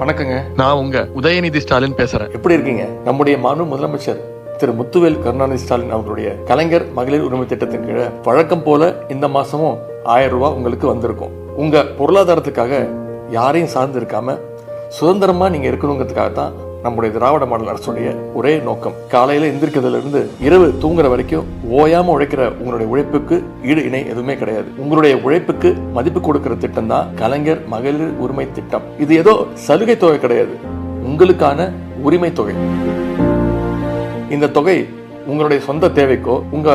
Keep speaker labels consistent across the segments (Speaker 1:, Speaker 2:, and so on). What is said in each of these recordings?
Speaker 1: வணக்கங்க. நான் உங்க உதயநிதி ஸ்டாலின் பேசுறேன். எப்படி இருக்கீங்க? நம்முடைய மாண்பு முதலமைச்சர் திரு முத்துவேல் கருணாநிதி ஸ்டாலின் அவர்களுடைய கலைஞர் மகளிர் உரிமை திட்டத்தின் கீழே வழக்கம் போல இந்த மாசமும் ஆயிரம் ரூபாய் உங்களுக்கு வந்திருக்கும். உங்க பொருளாதாரத்துக்காக யாரையும் சார்ந்து இருக்காம சுதந்திரமா நீங்க இருக்கணுங்கிறதுக்காக தான் நம்முடைய திராவிட மாடல் அரசுடைய ஒரே நோக்கம் காலையில எந்திரிக்கிறதுலேருந்து இரவு தூங்குற வரைக்கும் ஓயாம உழைக்கிற உங்களுடைய உழைப்புக்கு ஈடு இணை எதுவுமே கிடையாது. உங்களுடைய உழைப்புக்கு மதிப்பு கொடுக்கிற திட்டம் தான் கலைஞர் மகளிர் உரிமை திட்டம். இது ஏதோ சலுகை தொகை கிடையாது. உங்களுக்கான உரிமை தொகை. இந்த தொகை உங்களுடைய சொந்த தேவைக்கோ உங்க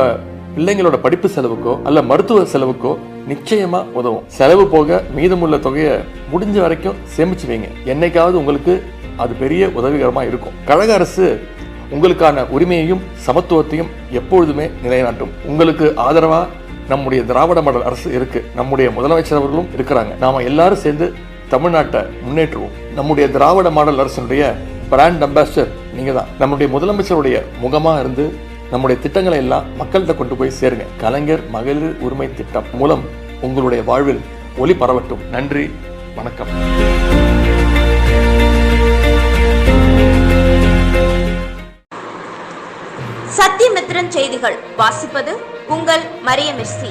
Speaker 1: பிள்ளைங்களோட படிப்பு செலவுக்கோ அல்ல மருத்துவ செலவுக்கோ நிச்சயமா உதவும். செலவு போக மீதமுள்ள தொகையை முடிஞ்ச வரைக்கும் சேமிச்சு வைங்க. என்னைக்காவது உங்களுக்கு அது பெரிய உதவிகரமாக இருக்கும். கழக அரசு உங்களுக்கான உரிமையையும் சமத்துவத்தையும் எப்பொழுதுமே நிலைநாட்டும். உங்களுக்கு ஆதரவாக நம்முடைய திராவிட மாடல் அரசு இருக்கு. நம்முடைய முதலமைச்சர் அவர்களும் இருக்கிறாங்க. நாம எல்லாரும் சேர்ந்து தமிழ்நாட்டை முன்னேற்றுவோம். நம்முடைய திராவிட மாடல் அரசனுடைய பிராண்ட் அம்பாசிடர் நீங்க தான் நம்முடைய முதலமைச்சருடைய முகமாக இருந்து நம்முடைய திட்டங்களை எல்லாம் மக்கள்கிட்ட கொண்டு போய் சேருங்க. கலைஞர் மகளிர் உரிமை திட்டம் மூலம் உங்களுடைய வாழ்வில் ஒளி பரவட்டும். நன்றி. வணக்கம்.
Speaker 2: மித்திரன் செய்திகள். வாசிப்பது உங்கள் மரிய மிர்சி.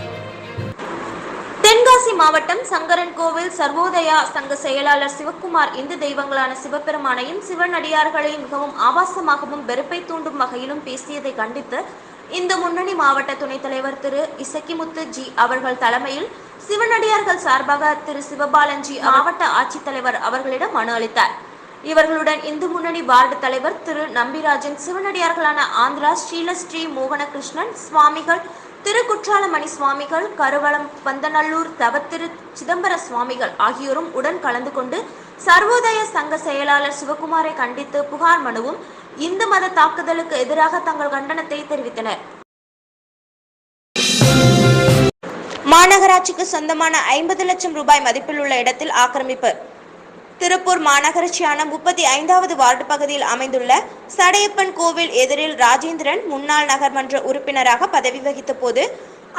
Speaker 2: தென்காசி மாவட்டம் சங்கரன் கோவில் சர்வோதயா சங்க செயலாளர் சிவக்குமார் இந்து தெய்வங்களான சிவபெருமானையும் சிவனடியார்களையும் மிகவும் ஆபாசமாகவும் வெறுப்பை தூண்டும் வகையிலும் பேசியதை கண்டித்து இந்து முன்னணி மாவட்ட துணைத் தலைவர் திரு இசக்கிமுத்து ஜி அவர்கள் தலைமையில் சிவனடியார்கள் சார்பாக திரு சிவபாலன்ஜி மாவட்ட ஆட்சித்தலைவர் அவர்களிடம் மனு அளித்தார். இவர்களுடன் இந்து முன்னணி வார்டு தலைவர் திரு நம்பிராஜன் சிவனடியார்களான ஆந்திரா ஸ்ரீலஸ்ரீ மோகனகிருஷ்ணன் சுவாமிகள் திருக்குற்றாலமணி சுவாமிகள் கருவளம் பந்தநல்லூர் தவத்திரு சிதம்பர சுவாமிகள் ஆகியோரும் உடன் கலந்து கொண்டு சர்வோதய சங்க செயலாளர் சிவகுமாரை கண்டித்து புகார் மனுவும் இந்து மத தாக்குதலுக்கு எதிராக தங்கள் கண்டனத்தை தெரிவித்தனர். மாநகராட்சிக்கு சொந்தமான ஐம்பது லட்சம் ரூபாய் மதிப்பில் உள்ள இடத்தில் ஆக்கிரமிப்பு. திருப்பூர் மாநகராட்சியான முப்பத்தி ஐந்தாவது வார்டு பகுதியில் அமைந்துள்ள சடையப்பன் கோவில் எதிரில் ராஜேந்திரன் முன்னாள் நகர்மன்ற உறுப்பினராக பதவி வகித்த போது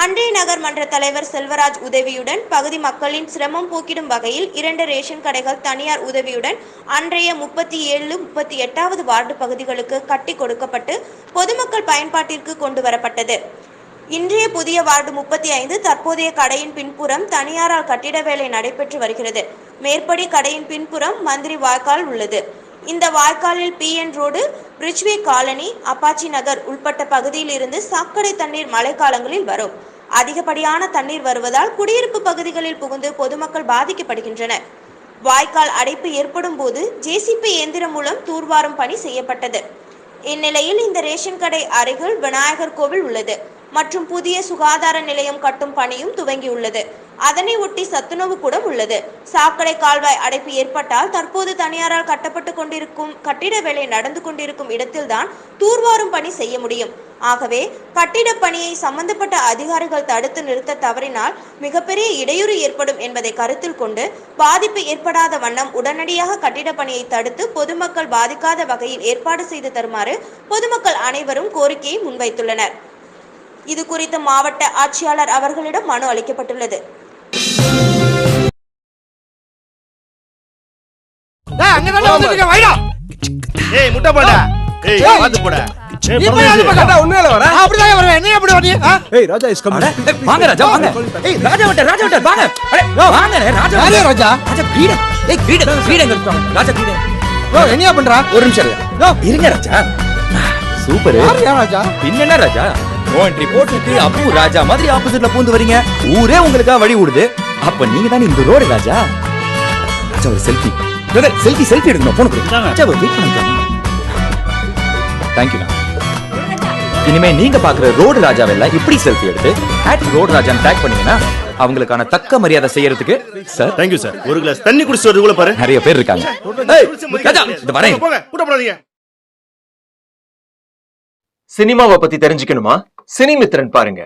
Speaker 2: அன்றைய நகர்மன்ற தலைவர் செல்வராஜ் உதவியுடன் பகுதி மக்களின் சிரமம் போக்கிடும் வகையில் இரண்டு ரேஷன் கடைகள் தனியார் உதவியுடன் அன்றைய முப்பத்தி ஏழு முப்பத்தி எட்டாவது வார்டு பகுதிகளுக்கு கட்டி கொடுக்கப்பட்டு பொதுமக்கள் பயன்பாட்டிற்கு கொண்டு வரப்பட்டது. இன்றைய புதிய வார்டு முப்பத்தி ஐந்து தற்போதைய கடையின் பின்புறம் தனியாரால் கட்டிட வேலை நடைபெற்று வருகிறது. மேற்படி கடையின் பின்புறம் மந்திரி வாய்க்கால் உள்ளது. இந்த வாய்க்காலில் PN road Bridgeway colony Appachi Nagar உள்பட்ட பகுதியில் இருந்து சாக்கடை தண்ணீர் மழைக்காலங்களில் வரும். அதிகப்படியான தண்ணீர் வருவதால் குடியிருப்பு பகுதிகளில் புகுந்து பொதுமக்கள் பாதிக்கப்படுகின்றனர். வாய்க்கால் அடைப்பு ஏற்படும் போது ஜேசிபி இயந்திரம் மூலம் தூர்வாரும் பணி செய்யப்பட்டது. இந்நிலையில் இந்த ரேஷன் கடை அருகில் விநாயகர் கோவில் உள்ளது. மற்றும் புதிய சுகாதார நிலையம் கட்டும் பணியும் துவங்கியுள்ளது. அதனை ஒட்டி சத்துணவு கூடம் உள்ளது. சாக்கடை கால்வாய் அடைப்பு ஏற்பட்டால் தற்போது தனியாரால் கட்டப்பட்டு கொண்டிருக்கும் கட்டிட வேலை நடந்து கொண்டிருக்கும் இடத்தில்தான் தூர்வாரும் பணி செய்ய முடியும். ஆகவே கட்டிட பணியை சம்பந்தப்பட்ட அதிகாரிகள் தடுத்து நிறுத்த தவறினால் மிகப்பெரிய இடையூறு ஏற்படும் என்பதை கருத்தில் கொண்டு பாதிப்பு ஏற்படாத வண்ணம் உடனடியாக கட்டிட பணியை தடுத்து பொதுமக்கள் பாதிக்காத வகையில் ஏற்பாடு செய்து தருமாறு பொதுமக்கள் அனைவரும் கோரிக்கையை முன்வைத்துள்ளனர். இது குறித்து மாவட்ட ஆட்சியாளர் அவர்களிடம் மனு அளிக்கப்பட்டுள்ளது.
Speaker 3: டேய், அங்கதான்டா வந்துட்டு இருக்க, வைடா.
Speaker 4: ஏய் முட்டை போடா. ஏய்
Speaker 3: ஏய்.
Speaker 4: பாத்து போடா.
Speaker 3: நீ போய் அது பக்கம். நான் அப்படிதான் வருவேன். நீ எப்படி வர்றீங்க? ஆ?
Speaker 5: ஏய் ராஜா இஸ் கமிங்
Speaker 6: ஏய், வாங்க ராஜா வாங்க. ஏய் ராஜா விட்டார் ராஜா விட்டார். வாங்க. அடே, வாங்க ராஜா.
Speaker 3: யாரு
Speaker 6: விட்டார்.
Speaker 3: ராஜா?
Speaker 6: ராஜா பீட ஏய் பீட பீட எங்க இருக்காங்க ராஜா பீட
Speaker 3: யோ, என்னையா பண்றா?
Speaker 6: ஒரு நிமிஷம் இருங்க
Speaker 3: யோ,
Speaker 6: இருங்க ராஜா. சூப்பர்.
Speaker 3: யாருயா ராஜா?
Speaker 6: பின்ன ராஜா? அப்பு ராஜா மாதிரி ஆப்போசிட்ல பூந்து வரீங்க. ஊரே உங்களுக்கா வழி விடுது அப்ப நீங்க தானே இந்த ரோடு ராஜா? ராஜா ஒரு செல்ஃபி பிரதர் செல்ஃபி செல்ஃபி எடுக்கணும் போன் கொடுங்க வெயிட் பண்ணுங்க தேங்க்யூ இனிமே நீங்க பாக்குற ரோடு ராஜாவெல்லாம் இப்படி செல்ஃபி எடுத்து அட் ரோடு ராஜான்னு டேக் பண்ணீங்கன்னா அவங்களுக்கான தக்க மரியாதை செய்யறதுக்கு சார்
Speaker 4: தேங்க் யூ சார் ஒரு கிளாஸ் தண்ணி குடிச்சிட்டு வரதுக்குள்ள பாரு.
Speaker 6: நிறைய பேர் இருக்காங்க. இந்த வரேன்.
Speaker 7: சினிமாவை பத்தி தெரிஞ்சுக்கணுமா? சினிமித்திரன் பாருங்க.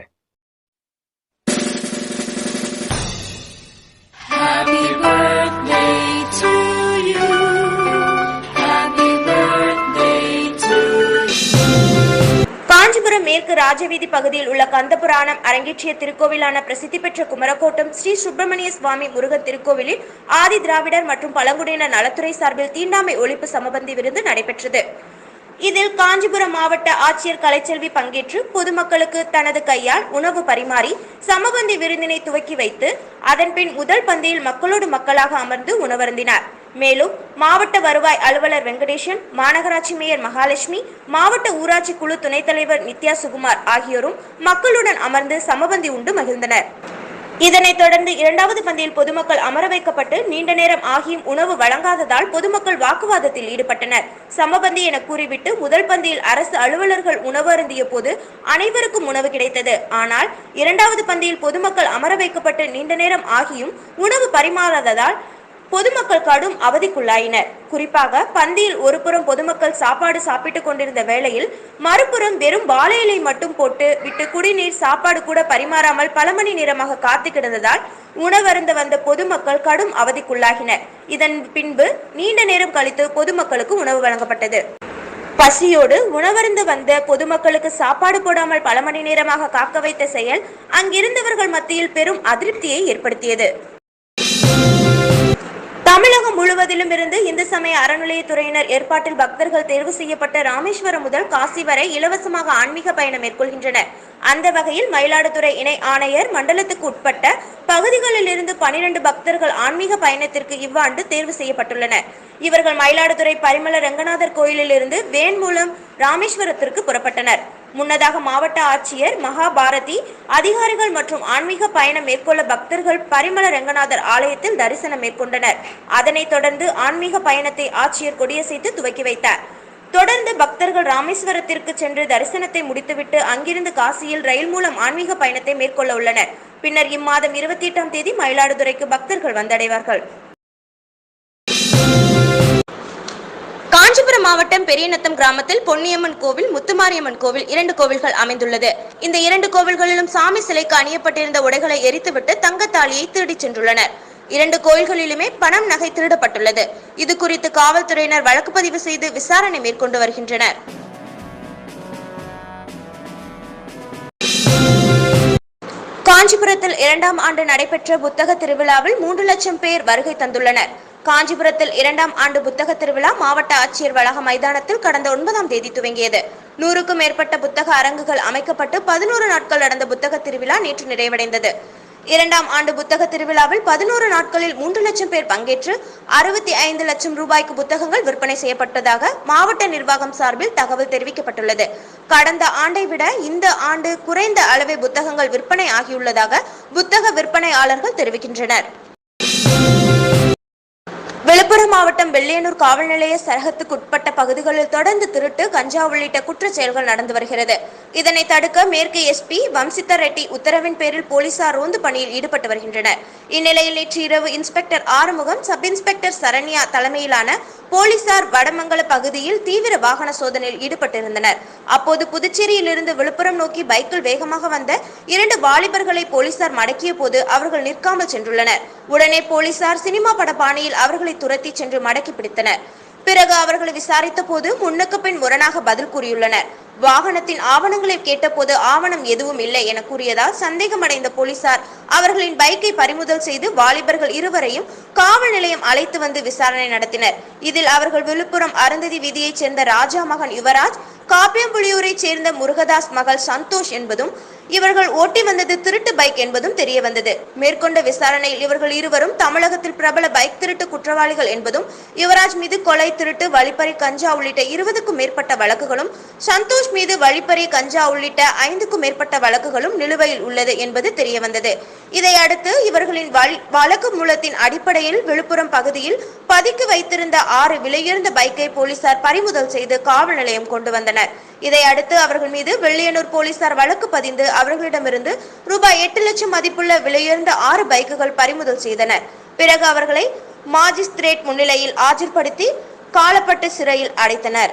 Speaker 2: காஞ்சிபுரம் மேற்கு ராஜவீதி பகுதியில் உள்ள கந்தபுராணம் அரங்கேற்றிய திருக்கோவிலான பிரசித்தி பெற்ற குமரக்கோட்டம் ஸ்ரீ சுப்பிரமணிய சுவாமி முருகன் திருக்கோவிலில் ஆதி திராவிடர் மற்றும் பழங்குடியினர் நலத்துறை சார்பில் தீண்டாமை ஒழிப்பு சமபந்தி விருந்து நடைபெற்றது. இதில் காஞ்சிபுரம் மாவட்ட ஆட்சியர் கலைச்செல்வி பங்கேற்று பொதுமக்களுக்கு தனது கையால் உணவு பரிமாறி சமபந்தி விருந்தினை துவக்கி வைத்து அதன்பின் முதல் பந்தியில் மக்களோடு மக்களாக அமர்ந்து உணவருந்தினார். மேலும் மாவட்ட வருவாய் அலுவலர் வெங்கடேசன் மாநகராட்சி மேயர் மகாலட்சுமி மாவட்ட ஊராட்சி குழு துணைத் தலைவர் நித்யா சுகுமார் ஆகியோரும் மக்களுடன் அமர்ந்து சமபந்தி உண்டு மகிழ்ந்தனர். இதனைத் தொடர்ந்து இரண்டாவது பந்தியில் பொதுமக்கள் அமர வைக்கப்பட்டு நீண்ட நேரம் ஆகியும் உணவு வழங்காததால் பொதுமக்கள் வாக்குவாதத்தில் ஈடுபட்டனர். சமபந்தி என கூறிவிட்டு முதல் பந்தியில் அரசு அலுவலர்கள் உணவு அருந்திய போது அனைவருக்கும் உணவு கிடைத்தது. ஆனால் இரண்டாவது பந்தியில் பொதுமக்கள் அமர வைக்கப்பட்டு நீண்ட நேரம் ஆகியும் உணவு பரிமாறாததால் பொதுமக்கள் கடும் அவதிக்குள்ளாயினர். குறிப்பாக பந்தியில் ஒருபுறம் பொதுமக்கள் சாப்பாடு சாப்பிட்டுக் கொண்டிருந்த வேளையில் மறுபுறம் வெறும் வாழை இலை மட்டும் போட்டு விட்டு குடிநீர் சாப்பாடு கூட பரிமாறாமல் பல மணி நேரமாக காத்து கிடந்ததால் உணவருந்த வந்த பொதுமக்கள் கடும் அவதிக்குள்ளாகினர். இதன் பின்பு நீண்ட நேரம் கழித்து பொதுமக்களுக்கு உணவு வழங்கப்பட்டது. பசியோடு உணவருந்து வந்த பொதுமக்களுக்கு சாப்பாடு போடாமல் பல மணி நேரமாக காக்க வைத்த செயல் அங்கிருந்தவர்கள் மத்தியில் பெரும் அதிருப்தியை ஏற்படுத்தியது. தமிழகம் முழுவதிலும் இருந்து இந்து சமய அறநிலையத்துறையினர் ஏற்பாட்டில் பக்தர்கள் தேர்வு செய்யப்பட்ட ராமேஸ்வரம் முதல் காசி வரை இலவசமாக ஆன்மீக பயணம் மேற்கொள்கின்றனர். அந்த வகையில் மயிலாடுதுறை இணை ஆணையர் மண்டலத்துக்கு உட்பட்ட பகுதிகளில் இருந்து பனிரெண்டு பக்தர்கள் ஆன்மீக பயணத்திற்கு இவ்வாண்டு தேர்வு செய்யப்பட்டுள்ளனர். இவர்கள் மயிலாடுதுறை பரிமள ரங்கநாதர் கோயிலில் இருந்து வேன் மூலம் ராமேஸ்வரத்திற்கு புறப்பட்டனர். முன்னதாக மாவட்ட ஆட்சியர் மகாபாரதி அதிகாரிகள் மற்றும் ஆன்மீக பயணம் மேற்கொள்ள பக்தர்கள் பரிமள ரங்கநாதர் ஆலயத்தில் தரிசனம் மேற்கொண்டனர். அதனைத் தொடர்ந்து ஆன்மீக பயணத்தை ஆட்சியர் கொடியசைத்து துவக்கி வைத்தார். தொடர்ந்து பக்தர்கள் ராமேஸ்வரத்திற்கு சென்று தரிசனத்தை முடித்துவிட்டு அங்கிருந்து காசியில் ரயில் மூலம் ஆன்மீக பயணத்தை மேற்கொள்ள உள்ளனர். பின்னர் இம்மாதம் இருபத்தி எட்டாம் தேதி மயிலாடுதுறைக்கு பக்தர்கள் வந்தடைவார்கள். மாவட்டம் பெரியநத்தம் கிராமத்தில் பொன்னியம்மன் கோவில் முத்துமாரியம்மன் கோவில் இரண்டு கோவில்கள் அமைந்துள்ளது. இந்த இரண்டு கோவில்களிலும் சாமி சிலைக்கு அணியப்பட்டிருந்த உடைகளை எரித்துவிட்டு தங்கத்தாலியை திருடிச் சென்றுள்ளனர். இரண்டு கோயில்களிலுமே பணம் நகை திருடப்பட்டுள்ளது. இது குறித்து காவல்துறையினர் வழக்கு பதிவு செய்து விசாரணை மேற்கொண்டு வருகின்றனர். காஞ்சிபுரத்தில் இரண்டாம் ஆண்டு நடைபெற்ற புத்தக திருவிழாவில் மூன்று லட்சம் பேர் வருகை தந்துள்ளனர். காஞ்சிபுரத்தில் இரண்டாம் ஆண்டு புத்தக திருவிழா மாவட்ட ஆட்சியர் வளாக மைதானத்தில் கடந்த ஒன்பதாம் தேதி துவங்கியது. நூறுக்கும் மேற்பட்ட புத்தக அரங்குகள் அமைக்கப்பட்டு பதினோரு நாட்கள் நடந்த புத்தக திருவிழா நேற்று நிறைவடைந்தது. இரண்டாம் ஆண்டு புத்தக திருவிழாவில் பதினோரு நாட்களில் மூன்று லட்சம் பேர் பங்கேற்று அறுபத்தி ஐந்து லட்சம் ரூபாய்க்கு புத்தகங்கள் விற்பனை செய்யப்பட்டதாக மாவட்ட நிர்வாகம் சார்பில் தகவல் தெரிவிக்கப்பட்டுள்ளது. கடந்த ஆண்டை விட இந்த ஆண்டு குறைந்த அளவே புத்தகங்கள் விற்பனை ஆகியுள்ளதாக புத்தக விற்பனையாளர்கள் தெரிவிக்கின்றனர். விழுப்புரம் மாவட்டம் வெள்ளையனூர் காவல் நிலைய சரகத்துக்குட்பட்ட பகுதிகளில் தொடர்ந்து திருட்டு கஞ்சா உள்ளிட்ட குற்றச் செயல்கள் நடந்து வருகிறது. இதனை தடுக்க மேற்கு எஸ்பி வம்சித்தர் ரெட்டி உத்தரவின் பேரில் போலீசார் ரோந்து பணியில் ஈடுபட்டு வருகின்றனர். இந்நிலையில் நேற்று இரவு inspector Arumugam sub inspector Saranya தலைமையிலான போலீசார் வடமங்கல பகுதியில் தீவிர வாகன சோதனையில் ஈடுபட்டிருந்தனர். அப்போது புதுச்சேரியிலிருந்து விழுப்புரம் நோக்கி பைக்கில் வேகமாக வந்த இரண்டு வாலிபர்களை போலீசார் மடக்கிய போது அவர்கள் நிற்காமல் சென்றுள்ளனர். உடனே போலீசார் சினிமா பட பாணியில் அவர்களை துரத்தி சென்று மடக்கி பிடித்தனர். பிறகு அவர்களை விசாரித்த போது முன்னுக்கு பின் முரணாக பதில் கூறியுள்ளனர். வாகனத்தின் ஆவணங்களை கேட்டபோது ஆவணம் எதுவும் இல்லை என கூறியதால் சந்தேகமடைந்த போலீசார் அவர்களின் பைக்கை பறிமுதல் செய்து வாலிபர்கள் இருவரையும் காவல் நிலையம் அழைத்து வந்து விசாரணை நடத்தினர். இதில் அவர்கள் விழுப்புரம் அருந்ததி வீதியைச் சேர்ந்த ராஜா மகன் யுவராஜ் காப்பியம்புலியூரைச் சேர்ந்த முருகதாஸ் மகள் சந்தோஷ் என்பதும் இவர்கள் ஓட்டி வந்தது திருட்டு பைக் என்பதும் தெரிய வந்தது மேற்கொண்ட விசாரணையில் இவர்கள் இருவரும் தமிழகத்தில் பிரபல பைக் திருட்டு குற்றவாளிகள் என்பதும் யுவராஜ் மீது கொலை திருட்டு வழிப்பறி கஞ்சா உள்ளிட்ட இருபதுக்கும் மேற்பட்ட வழக்குகளும் சந்தோஷ் மீது வழிப்பறி கஞ்சா உள்ளிட்ட ஐந்துக்கும் மேற்பட்ட வழக்குகளும் நிலுவையில் உள்ளது என்பது தெரியவந்தது. இதையடுத்து இவர்களின் வழக்கு மூலத்தின் அடிப்படையில் விழுப்புரம் பகுதியில் பதுக்கி வைத்திருந்த ஆறு விலையுயர்ந்த பைக்கை போலீசார் பறிமுதல் செய்து காவல் நிலையம் கொண்டு வந்தனர். இதையடுத்து அவர்கள் மீது வெள்ளியனூர் போலீசார் வழக்கு பதிந்து அவர்களிடமிருந்து ரூபாய் எட்டு லட்சம் மதிப்புள்ள விலையுயர்ந்த ஆறு பைக்குகள் பறிமுதல் செய்தனர். பிறகு அவர்களை மாஜிஸ்திரேட் முன்னிலையில் ஆஜர்படுத்தி காலப்பட்டு சிறையில் அடைத்தனர்.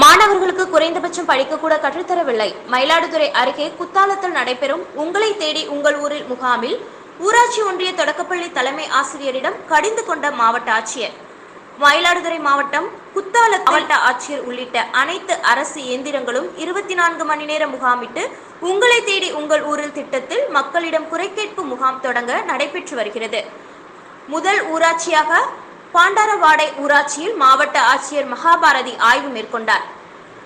Speaker 2: மாணவர்களுக்கு குறைந்தபட்சம் படிக்க கூட கற்றுத்தரவில்லை. மயிலாடுதுறை அருகே குத்தாலத்தில் நடைபெறும் உங்களை தேடி உங்கள் ஊரில் முகாமில் ஊராட்சி ஒன்றிய தொடக்கப்பள்ளி தலைமை ஆசிரியரிடம் கடிந்து கொண்ட மாவட்ட ஆட்சியர். மயிலாடுதுறை மாவட்டம் குத்தால மாவட்ட ஆட்சியர் உள்ளிட்ட அனைத்து அரசு இயந்திரங்களும் இருபத்தி நான்கு மணி நேரம் முகாமிட்டு உங்களை தேடி உங்கள் ஊரில் திட்டத்தில் மக்களிடம் குறை கேட்பு முகாம் தொடங்க நடைபெற்று வருகிறது. முதல் ஊராட்சியாக பாண்டாரவாடை ஊராட்சியில் மாவட்ட ஆட்சியர் மகாபாரதி ஆய்வு மேற்கொண்டார்.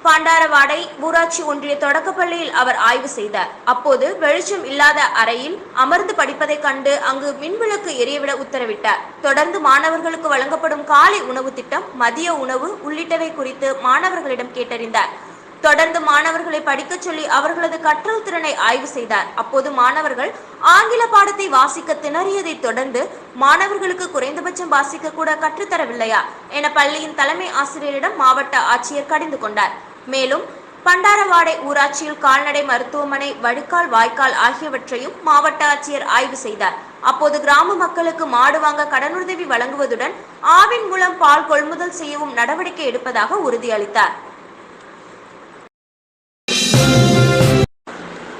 Speaker 2: பாண்டாரவாடை ஊராட்சி ஒன்றிய தொடக்கப்பள்ளியில் அவர் ஆய்வு செய்தார். அப்போது வெளிச்சம் இல்லாத அறையில் அமர்ந்து படிப்பதைக் கண்டு அங்கு மின்விளக்கு எரியவிட உத்தரவிட்டார். தொடர்ந்து மாணவர்களுக்கு வழங்கப்படும் காலை உணவு திட்டம் மதிய உணவு உள்ளிட்டவை குறித்து மாணவர்களிடம் கேட்டறிந்தார். தொடர்ந்து மாணவர்களை படிக்கச் சொல்லி அவர்களது கற்றல் திறனை ஆய்வு செய்தார். அப்போது மாணவர்கள் ஆங்கில பாடத்தை வாசிக்க திணறியதைத் தொடர்ந்து மாணவர்களுக்கு குறைந்தபட்சம் வாசிக்க கூட கற்றுத்தரவில்லையா என பள்ளியின் தலைமை ஆசிரியரிடம் மாவட்ட ஆட்சியர் கடிந்து கொண்டார். மேலும் பண்டாரவாடை ஊராட்சியில் கால்நடை மருத்துவமனை வடிகால் வாய்க்கால் ஆகியவற்றையும் மாவட்ட ஆட்சியர் ஆய்வு செய்தார். அப்போது கிராம மக்களுக்கு மாடு வாங்க கடனுதவி வழங்குவதுடன் ஆவின் மூலம் பால் கொள்முதல் செய்யவும் நடவடிக்கை எடுப்பதாக உறுதியளித்தார்.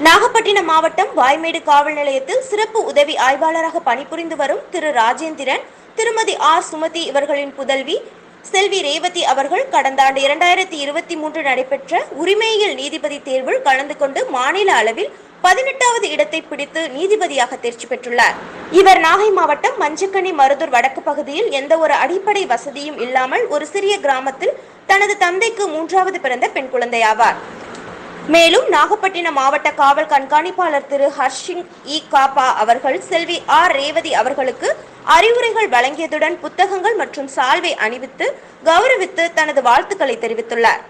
Speaker 2: நாகப்பட்டினம் மாவட்டம் வாய்மேடு காவல் நிலையத்தில் சிறப்பு உதவி ஆய்வாளராக பணிபுரிந்து வரும் திரு ராஜேந்திரன் திருமதி ஆர் சுமதி இவர்களின் புதல்வி செல்வி ரேவதி அவர்கள் கடந்த ஆண்டு இரண்டாயிரத்தி இருபத்தி மூன்று நடைபெற்ற உரிமையியல் நீதிபதி தேர்வில் கலந்து கொண்டு மாநில அளவில் பதினெட்டாவது இடத்தை பிடித்து நீதிபதியாக தேர்ச்சி பெற்றுள்ளார். இவர் நாகை மாவட்டம் மஞ்சக்கனி மருதூர் வடக்கு பகுதியில் எந்த ஒரு அடிப்படை வசதியும் இல்லாமல் ஒரு சிறிய கிராமத்தில் தனது தந்தைக்கு மூன்றாவது பிறந்த பெண் குழந்தையாவார். மேலும் நாகப்பட்டினம் மாவட்ட காவல் கண்காணிப்பாளர் திரு ஹர்ஷிங் இ. காப்பா அவர்கள் செல்வி ஆர். ரேவதி அவர்களுக்கு அறிவுரைகள் வழங்கியதுடன் புத்தகங்கள் மற்றும் சால்வை அணிவித்து கௌரவித்து தனது வாழ்த்துக்களை தெரிவித்துள்ளார்.